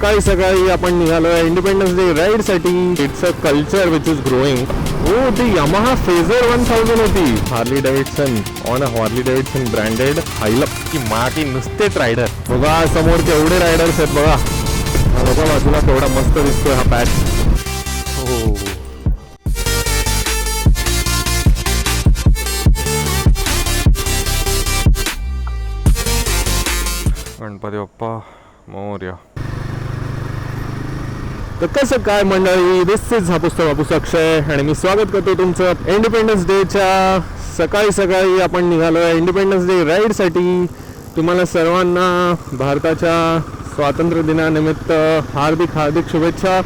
सकाळी सकाळी आपण निघालो आहे independence day राईडसाठी. It's a culture which is growing ओ ती यमाहा फेझर वन थाउजंड होती. Harley Davidson on a Harley Davidson branded हायलप की माटी नुसतेच रायडर बघा समोर केवढे रायडर्स आहेत बघा. हा बघा बाजूला केवढा मस्त दिसतोय हा पॅच हो. गणपती बाप्पा मोर्या. तर कसं काय मंडळी दिस इज हा पुस्तक हापूस अक्षय आणि मी स्वागत करतो तुमचं इंडिपेंडन्स डेच्या सकाळी सकाळी आपण निघालो आहे इंडिपेंडन्स डे राईडसाठी तुम्हाला सर्वांना भारताच्या स्वातंत्र्य दिनानिमित्त हार्दिक हार्दिक शुभेच्छा.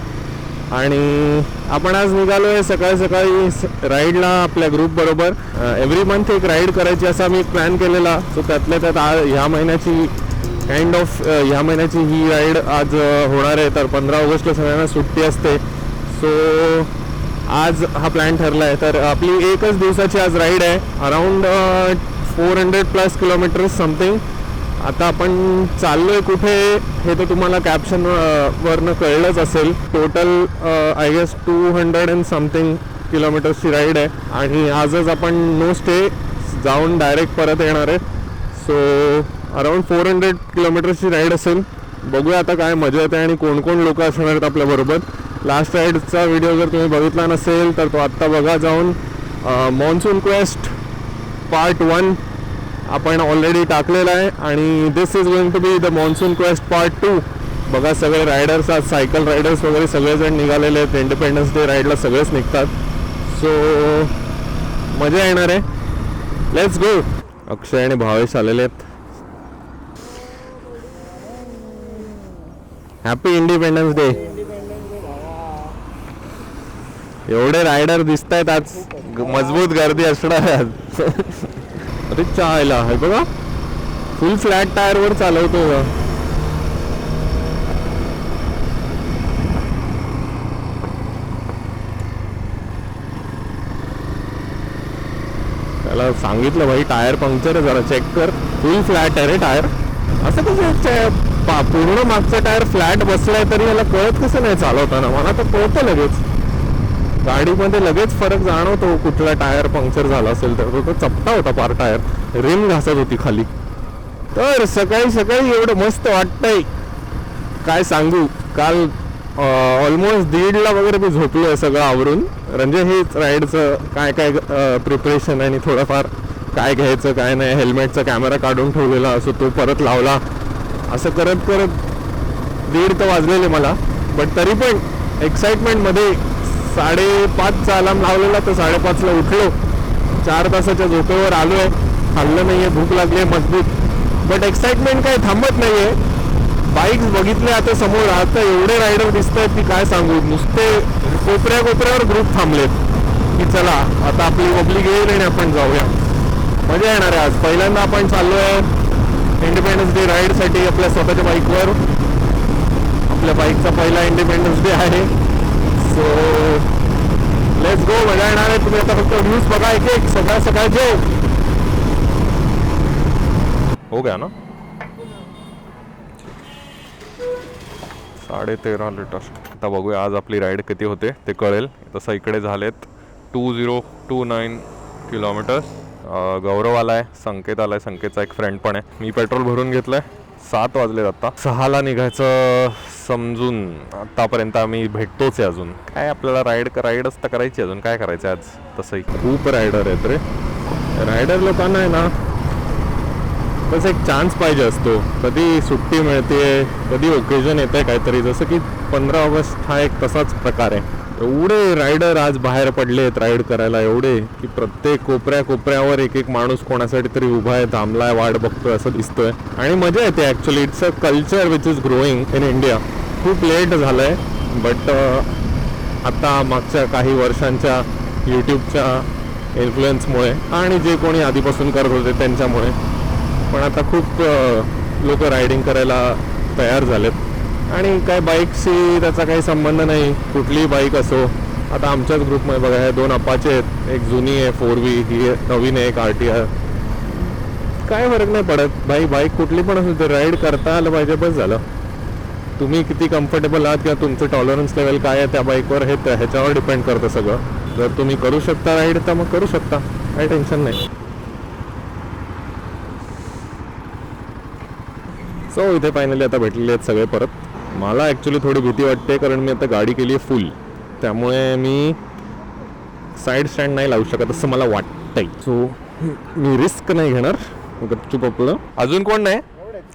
आणि आपण आज निघालो आहे सकाळी सकाळी स- राईडला आपल्या ग्रुपबरोबर एव्हरी मंथ एक राईड करायची असा मी प्लॅन केलेला. सो त्यातल्या त्यात आ ह्या महिन्याची काइंड ऑफ uh, ह्या महिन्याची ही राईड आज uh, होणार आहे. तर पंधरा ऑगस्टला सगळ्यांना सुट्टी असते. सो आज हा प्लॅन ठरला आहे तर आपली एकच दिवसाची आज राईड आहे. Around four hundred plus kilometre something आता आपण चाललो आहे कुठे हे तर तुम्हाला कॅप्शन uh, वरनं कळलंच असेल. Total I guess two hundred and something किलोमीटर्सची ride आहे. आणि आजच आपण नो स्टे जाऊन डायरेक्ट परत येणार आहे. सो अराउंड फोर हंड्रेड किलोमीटर्सची राईड असेल. बघूया आता काय मजा येते आणि कोण कोण लोक असणार आहेत आपल्याबरोबर लास्ट राईडचा व्हिडिओ जर तुम्ही बघितला नसेल तर तो आत्ता बघा जाऊन. मॉन्सून क्वेस्ट पार्ट वन आपण ऑलरेडी टाकलेला आहे आणि this is going to be the monsoon quest part two बघा सगळे रायडर्स आज सायकल रायडर्स वगैरे सगळेजण निघालेले आहेत. इंडिपेंडन्स डे राईडला सगळेच निघतात. सो मजा येणार आहे. लेट्स गो अक्षय आणि भावेश आलेले आहेत. हॅपी इंडिपेंडन्स डे एवढे रायडर दिसत आहेत आज मजबूत गर्दी असणार आज. अरे चायला हे बघा. फुल फ्लॅट टायर वर चालवतो ग त्याला सांगितलं भाई टायर पंक्चर आहे जरा चेक कर. फुल फ्लॅट आहे रे टायर असं कसं पा- पूर्ण मागचा टायर फ्लॅट बसलाय तरी याला कळत कसं नाही चालवताना? मला तर कळतं लगेच. गाडीमध्ये लगेच फरक जाणवतो कुठला टायर पंक्चर झाला असेल तर. तो तो चपटा होता पार टायर. रिम घासत होती खाली. तर सकाळी सकाळी एवढं मस्त वाटतंय. काय सांगू? काल ऑलमोस्ट दीडला वगैरे मी आहे सगळं आवरून. म्हणजे हेच राईडचं काय काय प्रिपरेशन आणि थोडंफार काय घ्यायचं काय नाही हेल्मेटचा कॅमेरा काढून ठेवलेला असो तो परत लावला. असं करत करत दीड तर वाजलेले मला. बट तरी पण एक्साइटमेंटमध्ये साडेपाचचा अलार्म लावलेला तर साडेपाचला उठलो. चार तासाच्या झोपेवर आलो आहे खाल्लं नाही आहे भूक लागली आहे मजबूत. बट एक्साइटमेंट काही थांबत नाही आहे बाईक्स बघितले आता समोर आता एवढे रायडर दिसत आहेत की काय सांगू? नुसते कोपऱ्या कोपऱ्यावर ग्रुप थांबलेत. की चला आता आपली पब्लिक येईल आणि आपण जाऊया. मजा येणार आहे आज. पहिल्यांदा आपण चाललो आहे इंडिपेंडन्स डे राईडसाठी आपल्या स्वतःच्या बाईकवर आपल्या बाईकचा पहिला इंडिपेंडन्स डे आहे. सो लेट्स गो मजा येणार आहे. तुम्ही आता फक्त व्ह्यूज बघा एक एक सकाळ सकाळ जेव. हो गया ना? साडे तेरा लिटर. आता बघूया आज आपली राईड किती होते. ते कळेल. तसं इकडे झालेत two zero two nine kilometres Gaurav आलाय संकेत आलाय संकेतचा एक फ्रेंड पण आहे. मी पेट्रोल भरून घेतलंय. सात वाजलेत आता. सहाला निघायचं समजून आतापर्यंत आम्ही भेटतोच आहे अजून. काय आपल्याला राईड राईडच तर करायची अजून. काय करायचं आज? तसंही. खूप रायडर आहेत रे. रायडर लोकांना आहे ना तसं एक चान्स पाहिजे असतो. कधी सुट्टी मिळते कधी ओकेजन येतं आहे काहीतरी. जसं की पंधरा ऑगस्ट हा एक तसाच प्रकार आहे. एवढे रायडर आज बाहेर पडले आहेत राईड करायला एवढे की प्रत्येक कोपऱ्या कोपऱ्यावर एक एक माणूस कोणासाठी तरी उभा आहे थांबलाय वाट बघतोय असं दिसतोय. आणि मजा येते actually it's a culture which is growing in India खूप लेट झालंय बट आता मागच्या काही वर्षांच्या यूट्यूबच्या इन्फ्लुएन्समुळे आणि जे कोणी आधीपासून करत होते त्यांच्यामुळे. पण आता खूप लोक रायडिंग करायला तयार झालेत. आणि काय बाईकशी त्याचा काही संबंध नाही. कुठलीही बाईक असो. आता आमच्याच ग्रुपमध्ये बघा हे दोन अपाचे आहेत. एक जुनी आहे फोर व्ही ही नवीन आहे एक आर टी आर काय फरक नाही पडत. भाई बाईक कुठली पण असू ते राईड करता आलं पाहिजे बस झालं. तुम्ही किती कम्फर्टेबल आहात किंवा तुमचं टॉलरन्स लेवल काय आहे त्या बाईकवर हे त्या- ह्याच्यावर डिपेंड करतं सगळं. जर तुम्ही करू शकता राईड तर मग करू शकता. काही टेन्शन नाही. सो इथे फायनली आता भेटलेले आहेत सगळे परत. मला ॲक्च्युली थोडी भीती वाटते कारण मी आता गाडी केली आहे फुल त्यामुळे मी साईड स्टँड नाही लावू शकत असं मला वाटतंय. सो मी रिस्क नाही घेणार. गपचूप आपलं अजून कोण नाही?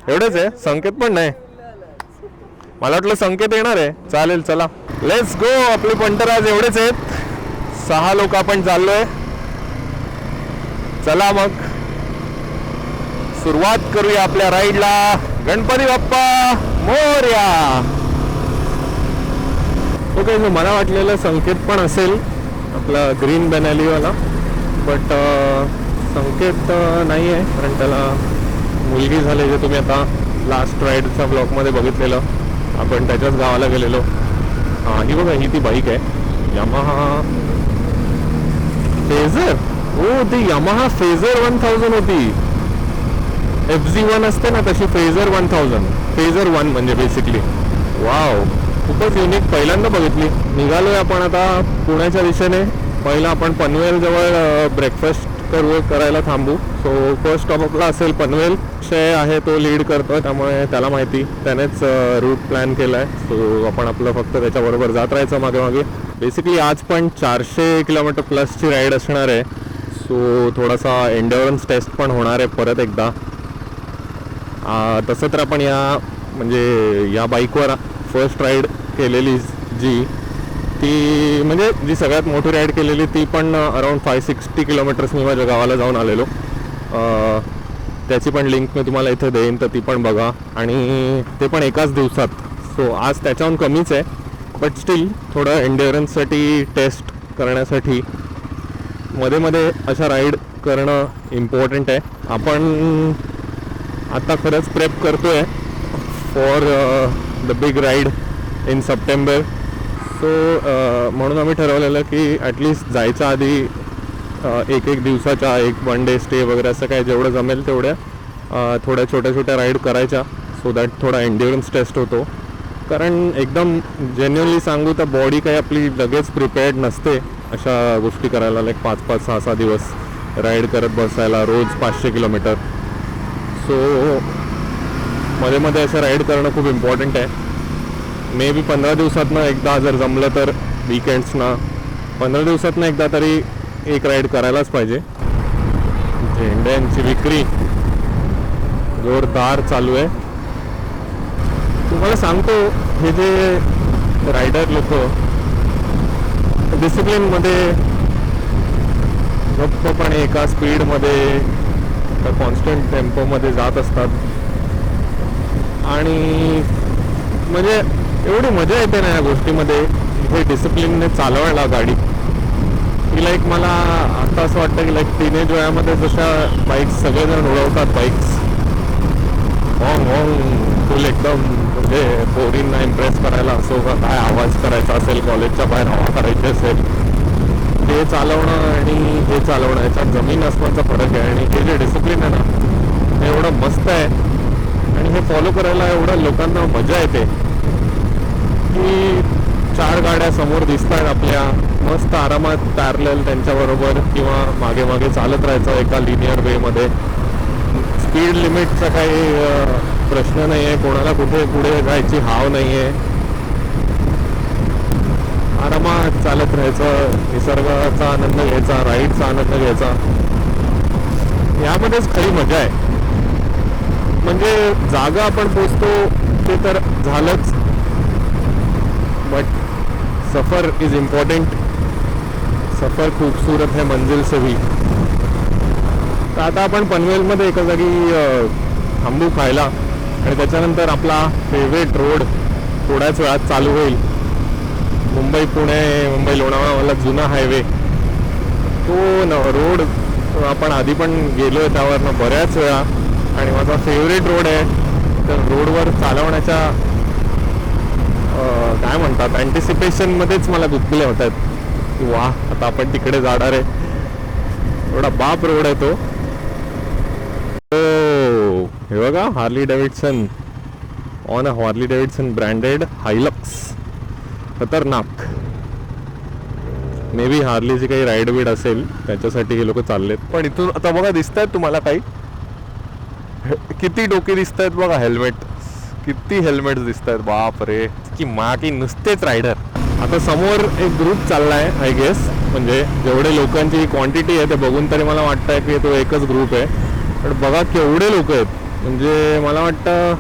एवढेच आहे? संकेत पण नाही. मला वाटलं संकेत येणार आहे. चालेल चला. लेट्स गो आपले पंटर आज एवढेच आहेत. सहा लोक आपण चाललोय. चला मग. सुरुवात करूया आपल्या राईडला गणपती बाप्पा! मोर्या. हो, ओके so मला वाटलेलं संकेत पण असेल आपला ग्रीन बॅनॅलीवाला बट संकेत नाही आहे कारण त्याला मुलगी झाली जे तुम्ही आता लास्ट राईडच्या ब्लॉकमध्ये बघितलेलं. आपण त्याच्याच गावाला गेलेलो. हां ही बघा ही ती बाईक आहे. यामाहा फेझर ओ ती यामाहा फेझर वन थाउजंड होती. एफ झी वन असते ना तशी Fazer one thousand Fazer one म्हणजे बेसिकली वाव खूपच युनिक पहिल्यांदा बघितली. निघालोय आपण आता पुण्याच्या दिशेने. पहिला आपण पनवेलजवळ ब्रेकफास्ट करू करायला थांबू. सो फर्स्ट स्टॉप आपला असेल पनवेल. शे आहे तो लीड करतो त्यामुळे त्याला माहिती. त्यानेच रूट प्लॅन केलाय. सो आपण आपलं फक्त त्याच्याबरोबर जात राहायचं मागे मागे. बेसिकली आज पण चारशे किलोमीटर प्लसची राईड असणार आहे. सो थोडासा एन्ड्युरन्स टेस्ट पण होणार आहे परत एकदा. तसं तर आपण या म्हणजे या बाईकवर फर्स्ट राईड केलेली जी ती म्हणजे जी सगळ्यात मोठी राईड केलेली ती पण अराऊंड फाय सिक्स्टी किलोमीटर्स मी माझ्या गावाला जाऊन आलेलो. त्याची पण लिंक मी तुम्हाला इथे देईन तर ती पण बघा. आणि ते पण एकाच दिवसात. सो आज त्याच्याहून कमीच आहे. बट स्टील थोडं एन्ड्युरन्ससाठी टेस्ट करण्यासाठी मध्ये मध्ये अशा राईड करणं इम्पॉर्टंट आहे. आपण आता खरंच प्रेप करतो आहे for the big ride in September so म्हणून आम्ही ठरवलेलं की ॲटलिस्ट जायच्या आधी uh, एक एक दिवसाच्या एक वन डे स्टे वगैरे असं काय जेवढं जमेल तेवढ्या uh, थोड्या छोट्या छोट्या राईड करायच्या सो दॅट थोडा एन्ड्युरन्स टेस्ट होतो. कारण एकदम जेन्युअनली सांगू तर बॉडी काही आपली लगेच प्रिपेअर्ड नसते अशा गोष्टी करायला लाईक पाच पाच सहा सहा दिवस राईड करत बसायला रोज पाचशे किलोमीटर. सो मध्ये मध्ये असं राईड करणं खूप इम्पॉर्टंट आहे. मे बी पंधरा दिवसातनं एकदा जर जमलं तर विकेंड्सना पंधरा दिवसातनं एकदा तरी एक राईड करायलाच पाहिजे. झेंड्यांची विक्री. जोरदार चालू आहे. तुम्हाला सांगतो हे जे रायडर लोक डिसिप्लिनमध्ये गप्पपणे एका स्पीडमध्ये कॉन्स्टंट टेम्पोमध्ये जात असतात. आणि म्हणजे एवढी मजा येते ना या गोष्टीमध्ये. हे डिसिप्लिनने चालवायला गाडी. की लाईक मला आता असं वाटतं की लाईक टीनेज वयामध्ये जशा बाईक्स सगळेजण उडवतात बाईक्स हॉंग हॉंग फुल एकदम म्हणजे पोरींना इम्प्रेस करायला असो का काय आवाज करायचा असेल कॉलेजच्या बाहेर हवा करायची असेल. ते चालवणं आणि हे चालवणं याच्यात जमीन असण्याचा फरक आहे. आणि हे जे डिसिप्लिन आहे ना हे एवढं मस्त आहे. आणि हे फॉलो करायला एवढं लोकांना मजा येते. की चार गाड्या समोर दिसत आहेत आपल्या. मस्त आरामात पॅरलेल त्यांच्याबरोबर किंवा मागे मागे चालत राहायचं एका लिनियर वेमध्ये स्पीड लिमिटचा काही प्रश्न नाही आहे कोणाला कुठे पुढे जायची हाव नाही आहे आरामात चालत राहायचं निसर्गाचा आनंद घ्यायचा राईडचा आनंद घ्यायचा. यामध्येच खरी मजा आहे. म्हणजे जागा आपण पोचतो ते तर झालंच. बट सफर इज इम्पॉर्टंट सफर खूबसूरत है मंजिल से भी. तर आता आपण पनवेलमध्ये एका जागी थांबू खायला. आणि त्याच्यानंतर आपला फेवरेट रोड थोड्याच वेळात चालू होईल. मुंबई पुणे मुंबई लोणावळा जुना हायवे तो न रोड आपण आधी पण गेलो आहे त्यावरनं बऱ्याच वेळा. आणि माझा फेवरेट रोड आहे. तर रोडवर चालवण्याच्या काय म्हणतात अँटिसिपेशनमध्येच मला गुतले होत आहेत की वा आता आपण तिकडे जाणार आहे. एवढा बाप रोड आहे तो. हो, हे बघा Harley Davidson on a Harley Davidson branded Hilux खतरनाक. मे बी हार्लीची काही राईड बीड असेल त्याच्यासाठी हे लोक चाललेत. पण इथून आता बघा दिसत आहेत तुम्हाला काही? हे- किती डोके दिसत आहेत बघा हेल्मेट किती हेल्मेट दिसत आहेत बाप रे की मा की नुसतेच रायडर आता समोर एक ग्रुप चाललाय आय गेस म्हणजे जेवढे लोकांची क्वांटिटी आहे ते बघून तरी मला वाटतंय की तो एकच ग्रुप आहे. पण बघा केवढे लोक आहेत. म्हणजे मला वाटतं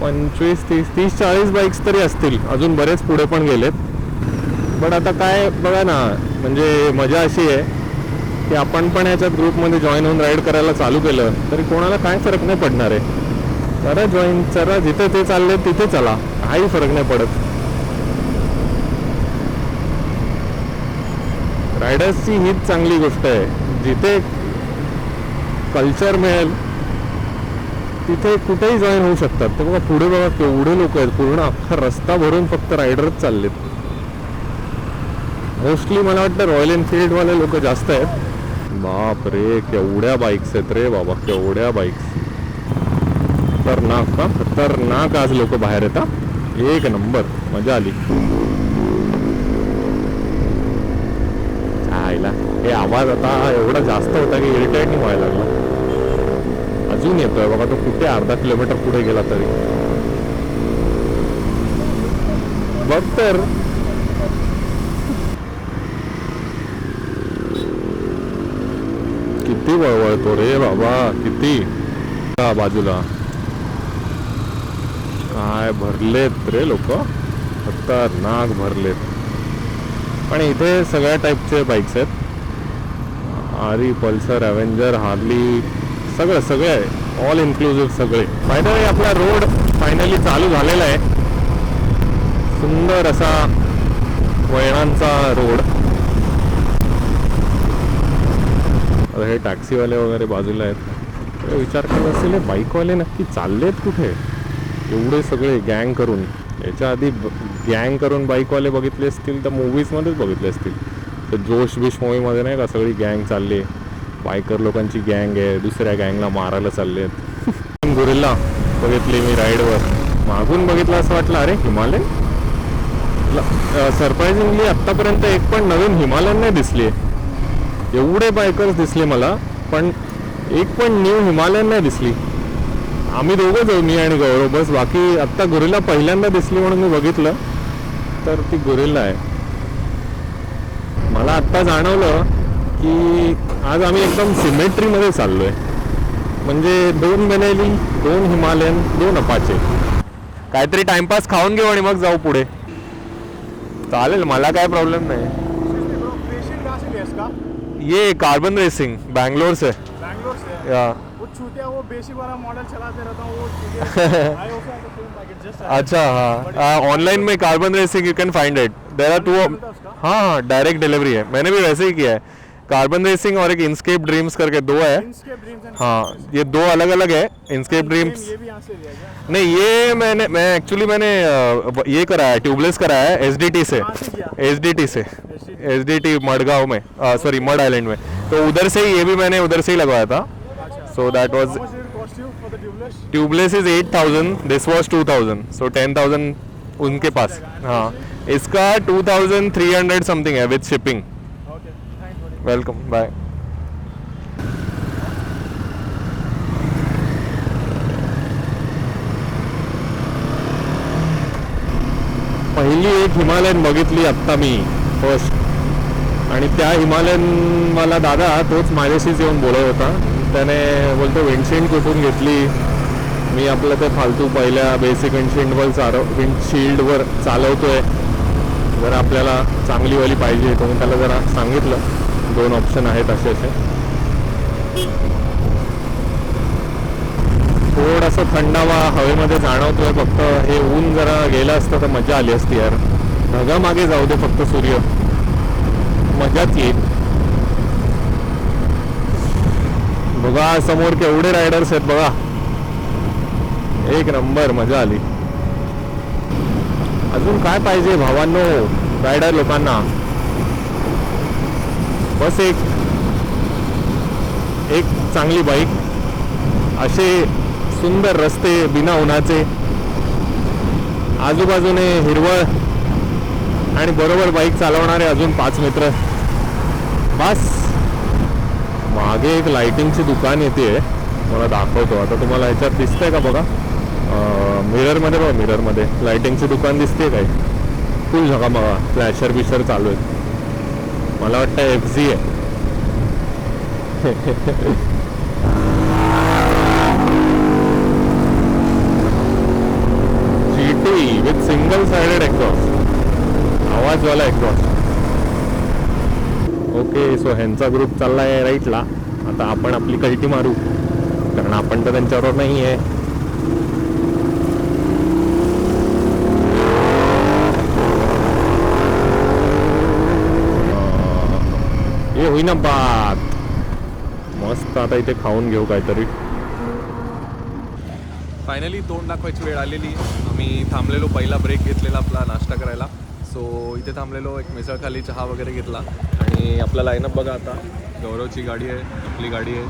पंचवीस तीस तीस चाळीस बाईक्स तरी असतील. अजून बरेच पुढे पण गेलेत. पण आता काय बघा ना म्हणजे मजा अशी आहे की आपण पण याच्यात ग्रुपमध्ये जॉईन होऊन राईड करायला चालू केलं तरी कोणाला काय फरक नाही पडणार आहे. करा जॉईन चला जिथे ते चालले तिथे चला. काही फरक नाही पडत. रायडर्सची हीच चांगली गोष्ट आहे. जिथे कल्चर मिळेल तिथे कुठेही जॉईन होऊ शकतात. तर बघा पुढे बघा केवढे लोक आहेत. पूर्ण अख्खा रस्ता भरून फक्त रायडरच चाललेत. मोस्टली मला वाटतं रॉयल एनफिल्डवाले लोक जास्त आहेत. बाप रे केवढ्या बाईक्स आहेत रे बाबा केवढ्या बाईक्स खतरनाक का खतरनाक आज लोक बाहेर येतात. एक नंबर मजा आली. आईला हे आवाज आता एवढा जास्त होता की इरिटेट व्हायला लागला. अजून येतोय बघा तो कुठे अर्धा किलोमीटर पुढे गेला तरी. बघ तर. किती वळवळतो रे बाबा किती? बाजूला. काय भरलेत रे लोक? खतरनाक भरलेत. पण इथे सगळ्या टाईपचे बाईक्स आहेत. आरी पल्सर अवेंजर हार्ली सगळं सगळं आहे. ऑल इन्क्लुझिव्ह सगळे. फायनली आपला रोड फायनली चालू झालेला आहे. सुंदर असा वळणांचा रोड आता हे टॅक्सीवाले वगैरे बाजूला आहेत. विचार करत असेल हे बाईकवाले नक्की चाललेत कुठे? एवढे सगळे गँग करून. याच्या आधी गँग करून बाईकवाले बघितले असतील तर मूवीजमध्येच बघितले असतील. तर जोश बिश मूवीमध्ये नाही का सगळी गँग चालली बायकर लोकांची गँग आहे दुसऱ्या गँगला मारायला चालले आहेत गुरिल्ला बघितली मी राईडवर. मागून बघितलं असं वाटलं अरे हिमालय? सरप्राइझिंगली आत्तापर्यंत एक पण नवीन हिमालयन नाही दिसली. एवढे बायकर्स दिसले मला पण एक पण न्यू हिमालयन नाही दिसली. आम्ही दोघं जाऊ मी आणि गौरव बस बाकी आत्ता गुरिल्ला पहिल्यांदा दिसली म्हणून मी बघितलं तर ती गुरिल्ला आहे. मला आत्ता जाणवलं की आज आम्ही एकदम सिमेट्रीमध्ये चाललोय. म्हणजे दोन बेनेली दोन हिमालयन दोन अपाचे. काहीतरी टाइमपास खाऊन घेऊ आणि मग जाऊ पुढे. चालेल मला काय प्रॉब्लेम नाही. ये कार्बन रेसिंग बैंगलोर से बैंगलोर या. वो बेसिक वाला मॉडल चलाते रहता हूँ अच्छा हाँ। ऑनलाइन में carbon racing you can find it there are two है? हाँ हाँ डायरेक्ट डिलीवरी है। मैंने भी वैसे ही किया है। कार्बन रेसिंग और एक इंस्केप ड्रीम्स करके दो है। हाँ ये दो अलग अलग है इंस्केप ड्रीम्स नहीं ये मैंने मैं एक्चुअली मैंने ये कराया है ट्यूबलेस कराया है एस से? एस से एस डी टी मडगांव में सॉरी मड आइलैंड में। तो उधर से ही ये भी मैंने उधर से ही लगवाया था। अच्छा so that was? Tubeless is eight thousand this was two thousand so ten thousand उनके पास। हाँ इसका two thousand three hundred something है विथ शिपिंग. वेलकम बाय पहिली एक हिमालयन बघितली आत्ता मी फर्स्ट आणि त्या हिमालयन मला दादा तोच माझ्याशीच येऊन बोलत होता. त्याने बोलतो विंडशील्ड कुठून घेतली? मी आपलं ते फालतू पहिल्या बेसिक विंडशील्डवर चालव विंडशिल्डवर चालवतोय. जर आपल्याला चांगली वाली पाहिजे तर मी त्याला जरा सांगितलं. दोन ऑप्शन आहेत असे असे. थोडासा थंडावा हवेमध्ये जाणवतोय फक्त हे ऊन जरा गेलं असतं तर मजा आली असती यार. ढगा मागे जाऊ दे फक्त सूर्य. मजाच येईल. बघा समोर केवढे रायडर्स आहेत बघा. एक नंबर मजा आली. अजून काय पाहिजे भावांनो? रायडर लोकांना. बस एक एक चांगली बाईक असे सुंदर रस्ते बिना उन्हाचे आजूबाजूने हिरवळ आणि बरोबर बाईक चालवणारे अजून पाच मित्र. बस मागे एक लाइटिंगची दुकान येते मला दाखवतो. आता तुम्हाला ह्याच्यात दिसतंय का बघा? मिररमध्ये बघा मिररमध्ये लाइटिंगची दुकान दिसते काय फुल झका बघा फ्लॅशर बिशर चालू आहे मला वाटतं एफ झी आहे. G T with single sided exhaust आवाजवाला exhaust okay so ह्यांचा ग्रुप चाललाय राईटला आता आपण आपली कल्टी मारू. कारण आपण तर त्यांच्याबरोबर नाही आहे होईना बात मस्त आता इथे खाऊन घेऊ काहीतरी. फायनली तोंड दाखवायची वेळ आलेली. आम्ही थांबलेलो पहिला ब्रेक घेतलेला आपला नाश्ता करायला. सो इथे थांबलेलो एक मिसळखाली चहा वगैरे घेतला. आणि आपला लाईनअप बघा आता. गौरवची गाडी आहे आपली गाडी आहे.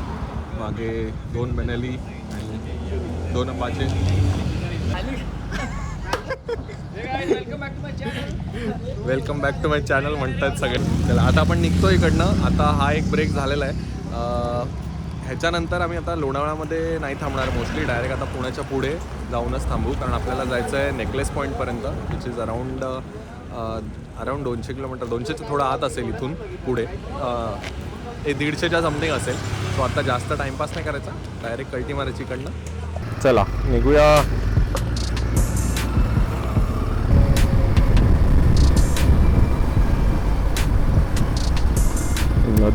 मागे दोन बनेली आणि दोन Apache welcome back to my channel म्हणतात सगळे. चला आता आपण निघतो इकडनं. आता हा एक ब्रेक झालेला आहे. ह्याच्यानंतर आम्ही आता लोणावळामध्ये नाही थांबणार. मोस्टली डायरेक्ट आता पुण्याच्या पुढे जाऊनच थांबू. कारण आपल्याला जायचं आहे नेकलेस पॉईंटपर्यंत विच इज अराऊंड अराऊंड दोनशे किलोमीटर. दोनशेच्या थोडं आत असेल इथून पुढे. हे दीडशेच्या समथिंग असेल. सो आता जास्त टाईमपास नाही करायचा. डायरेक्ट कल्टी मारायची इकडनं. चला निघूया.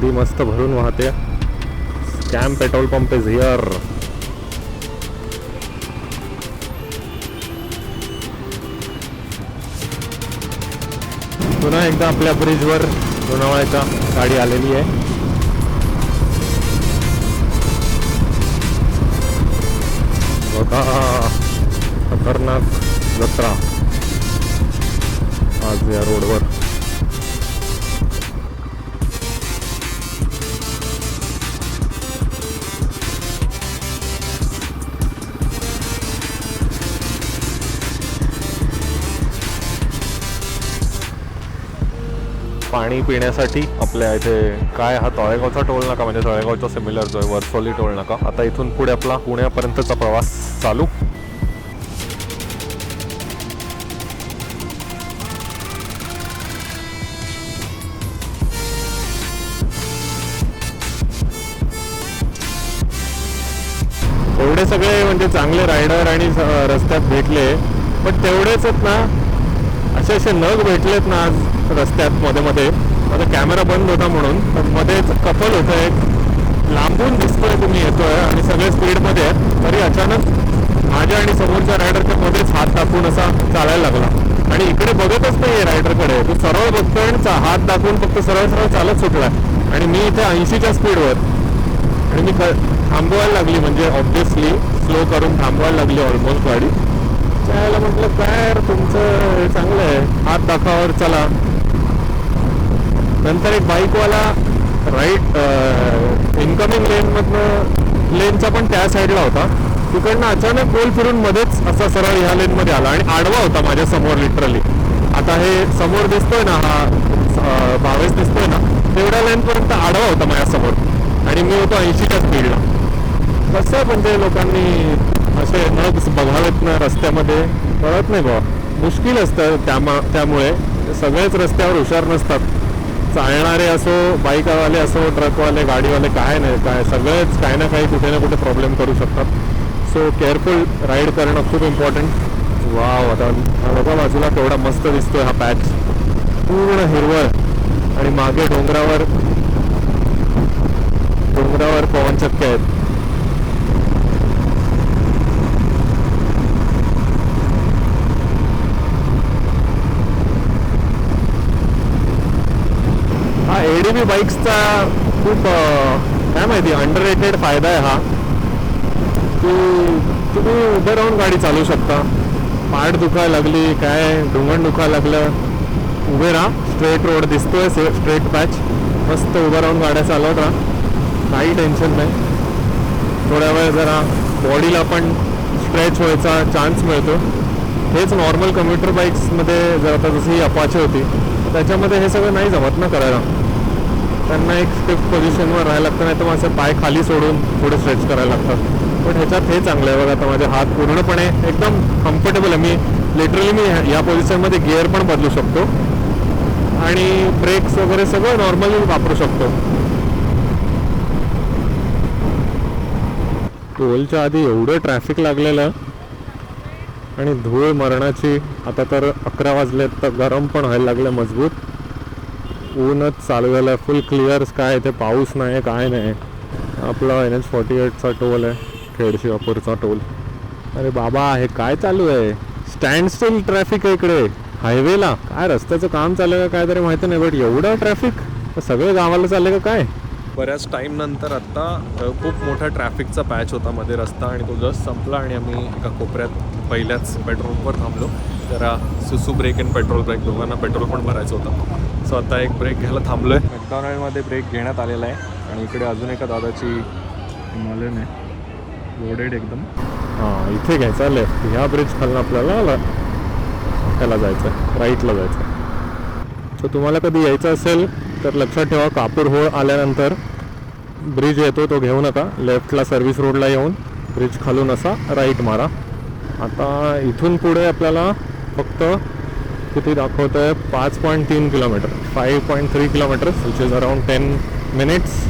नदी मस्त भरून वाहते. Scam petrol pump is here पुन्हा एकदा आपल्या ब्रिजवर लोणावळ्याच्या गाडी आलेली आहे. बघा खतरनाक जत्रा आज या रोडवर पाणी पिण्यासाठी आपल्या इथे काय हा तळेगावचा टोल नाका म्हणजे तळेगावचा सिमिलर जो आहे वर्सोली टोल नाका. आता इथून पुढे आपला पुण्यापर्यंतचा प्रवास चालू. एवढे सगळे म्हणजे चांगले रायडर आणि रस्त्यात भेटले पण तेवढेच ना असे असे नग भेटलेत ना आज रस्त्यात मध्ये मध्ये. माझा कॅमेरा बंद होता म्हणून पण मध्येच कपल होतं एक. लांबून दिसतोय तुम्ही येतोय आणि सगळे स्पीडमध्ये आहेत. तरी अचानक माझ्या आणि समोरच्या रायडरच्या मध्येच हात टाकून असा चालायला लागला. आणि इकडे बघतच नाही रायडरकडे तो सरळ बघतोय आणि हात दाखवून फक्त सरळ सरळ चालत सुटला आणि मी इथे ऐंशीच्या स्पीडवर आणि मी थांबवायला लागली म्हणजे ऑब्विसली स्लो करून थांबवायला लागली ऑलमोस्ट गाडी. त्याला म्हटलं काय यार तुमचं चांगलं आहे. हात दाखवावर चला. नंतर एक बाईकवाला राईट इन्कमिंग लेनमधनं लेनचा पण त्या साईडला होता. तिकडनं अचानक गोल फिरून मध्येच असा सरळ ह्या लेन मध्ये आला आणि आडवा होता माझ्यासमोर लिटरली आता हे समोर दिसतोय ना हा भावेश दिसतोय ना तेवढ्या लेन आडवा होता माझ्यासमोर. आणि मी होतो ऐंशीच्या स्पीडला कसं म्हणजे लोकांनी असे न बघावेत ना रस्त्यामध्ये कळत नाही बा मुश्किल असतं त्यामा त्यामुळे. सगळेच रस्त्यावर हुशार नसतात. चालणारे असो बाईकवाले असो ट्रकवाले गाडीवाले काय नाही काय सगळेच काही ना काही कुठे ना कुठे प्रॉब्लेम करू शकतात. सो केअरफुल राईड करणं खूप इम्पॉर्टंट वाव आता बघा बाजूला केवढा मस्त दिसतोय हा पॅच पूर्ण हिरवळ. आणि मागे डोंगरावर डोंगरावर पवनचक्के आहेत. हा बाईक्सचा खूप काय माहिती अंडर रेटेड फायदा आहे हा. की तुम्ही उभं राहून गाडी चालवू शकता. पाठ दुखायला लागली काय ढुंगण दुखायला लागलं. उभे राहा स्ट्रेट रोड दिसतोय स्ट्रेट पॅच मस्त उभं राहून गाड्या चालवत राहा. काही टेन्शन नाही. थोड्या वेळ जरा बॉडीला पण स्ट्रेच व्हायचा चान्स मिळतो. हेच नॉर्मल कम्प्युटर बाईक्समध्ये जर आता जशी अपाचे होती त्याच्यामध्ये हे सगळं नाही जमत ना करायला. त्यांना एक स्टिफ पोझिशनवर राहायला लागतं नाही तर माझे पाय खाली सोडून पुढे स्ट्रेच करायला लागतात पण ह्याच्यात हे चांगलं आहे बघा आता माझे हात पूर्णपणे एकदम कम्फर्टेबल आहे. मी लिटरली मी या पोझिशनमध्ये गिअर पण बदलू शकतो. आणि ब्रेक्स वगैरे सगळं नॉर्मली वापरू शकतो. टोलच्या आधी एवढं ट्रॅफिक लागलेलं आणि धूळ मरणाची आता तर अकरा वाजले तर गरम पण व्हायला लागलं मजबूत. ऊनच चालू झालं फुल क्लिअर काय ते पाऊस नाही काय नाही आपला एन एच फॉर्टी एटचा टोल आहे खेडशिवापूरचा टोल अरे बाबा हे काय चालू आहे? स्टँड स्टील ट्रॅफिक आहे इकडे. हायवेला काय रस्त्याचं काम चालू आहे का काय तरी माहिती नाही बट एवढं ट्रॅफिक सगळं गावाला चाललं का काय? बऱ्याच टाईम नंतर आत्ता खूप मोठा ट्रॅफिकचा पॅच होता मध्ये रस्ता आणि तो जस्ट संपला आणि आम्ही एका कोपऱ्यात पहिल्याच पेट्रोलवर थांबलो. जरा सुसू ब्रेक अँड पेट्रोल ब्रेक दोघांना पेट्रोल पण भरायचं होतं. सो आता एक ब्रेक घ्यायला थांबलो आहे मॅकडॉनल्डमध्ये ब्रेक घेण्यात आलेला आहे. आणि इकडे अजून एका दादाची हिमालयन आहे. लोडेड एकदम. हां इथे घ्यायचा लेफ्ट ह्या ब्रिज खालून आपल्याला ल- ह्याला जायचं राईटला जायचं सो तुम्हाला कधी यायचं असेल तर लक्षात ठेवा. कापूर होळ आल्यानंतर ब्रिज येतो तो घेऊ नका. लेफ्टला सर्व्हिस रोडला येऊन ब्रिज खालून असा राईट मारा. आता इथून पुढे आपल्याला फक्त किती दाखवतं आहे पाच पॉईंट तीन kilometre five point three kilometre which is around ten minutes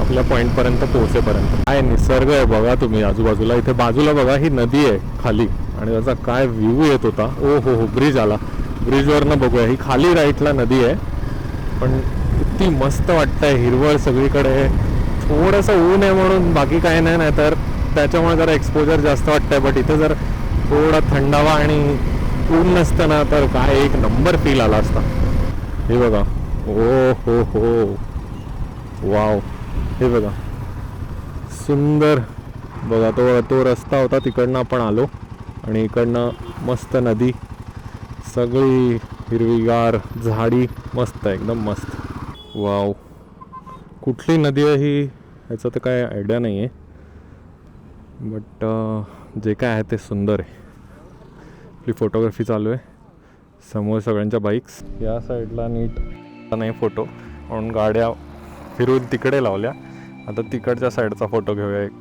आपल्या पॉईंटपर्यंत पोहोचेपर्यंत. काय निसर्ग आहे बघा तुम्ही आजूबाजूला. इथे बाजूला बघा ही नदी आहे खाली. आणि त्याचा काय व्ह्यू येत होता? ओ हो हो ब्रिज आला ब्रिजवरनं बघूया. ही खाली राईटला नदी आहे. पण किती मस्त वाटतंय हिरवळ सगळीकडे. थोडंसं ऊन आहे म्हणून बाकी काय नाही नाही तर त्याच्यामुळे जरा एक्सपोजर जास्त वाटतंय. बट इथे जर थोडा थंडावा आणि ऊन नसतं ना तर काय एक नंबर फील आला असता. हे बघा. ओ हो हो वाव. हे बघा. सुंदर. बघा तो तो रस्ता होता तिकडनं आपण आलो. आणि इकडनं मस्त नदी. सगळी हिरवीगार झाडी. मस्त आहे एकदम मस्त. वाव. कुठली नदी आहे ही? ह्याचं तर काय आयडिया नाही आहे बट जे काय आहे ते सुंदर आहे. आपली फोटोग्राफी चालू आहे. समोर सगळ्यांच्या बाईक्स या साईडला नीट नाही फोटो म्हणून गाड्या फिरून तिकडे लावल्या. आता तिकडच्या साईडचा फोटो घेऊया एक.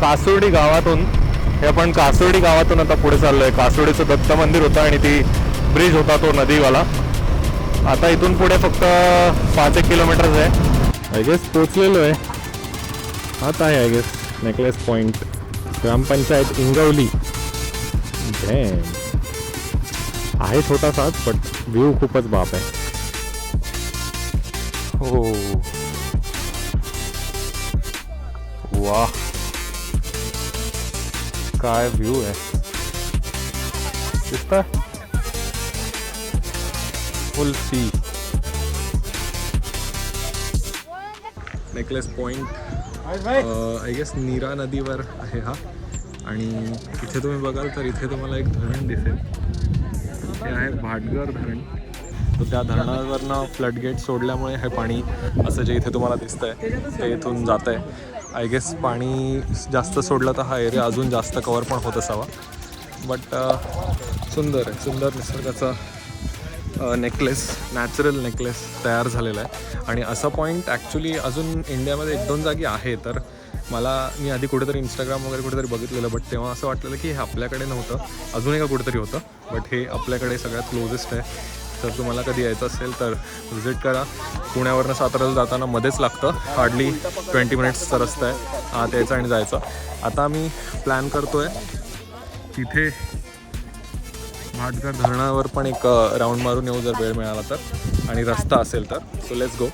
कासुर्डी गावातून हे आपण कासोडी गावातून आता पुढे चाललोय. कासोडीचं दत्त मंदिर होतं आणि ती ब्रिज होता तो नदीवाला. आता इथून पुढे फक्त पाच एक किलोमीटरच आहे. आय गेस पोचलेलो आहे. आता आहे आय गेस नेकलेस पॉईंट ग्रामपंचायत इंगवली. आहे छोटासाच बट व्ह्यू खूपच बाप आहे. हो. वा काय व्ह्यू आहे? दिसत full sea necklace point I guess Nira नदीवर आहे हा. आणि इथे तुम्ही बघाल तर इथे तुम्हाला एक धरण दिसेल. हे आहे भाटगर धरण. तर त्या धरणावरनं फ्लडगेट सोडल्यामुळे हे पाणी असं जे इथे तुम्हाला दिसतंय ते इथून जात आहे आय गेस पाणी जास्त सोडलं तर हा एरिया अजून जास्त कवर पण होत असावा. बट uh, सुंदर आहे. सुंदर निसर्गाचा नेकलेस नॅचरल नेकलेस तयार झालेला आहे. आणि असा पॉईंट ॲक्च्युली अजून इंडियामध्ये एक दोन जागी आहे तर मला मी आधी कुठेतरी इंस्टाग्राम वगैरे कुठेतरी बघितलेलं बट तेव्हा असं वाटलेलं की हे आपल्याकडे नव्हतं. अजून एका कुठेतरी होतं. बट हे आपल्याकडे सगळ्यात क्लोजेस्ट आहे. तर तुम्हाला कधी यायचं असेल तर व्हिजिट करा. पुण्यावरनं साताऱ्याला जाताना मध्येच लागतं. हार्डली ट्वेंटी मिनिट्सचा रस्ता आहे. आत यायचा आणि जायचं. आता मी प्लॅन करतो आहे तिथे भाटघर धरणावर पण एक राऊंड मारून येऊ जर वेळ मिळाला तर. आणि रस्ता असेल तर. So let's go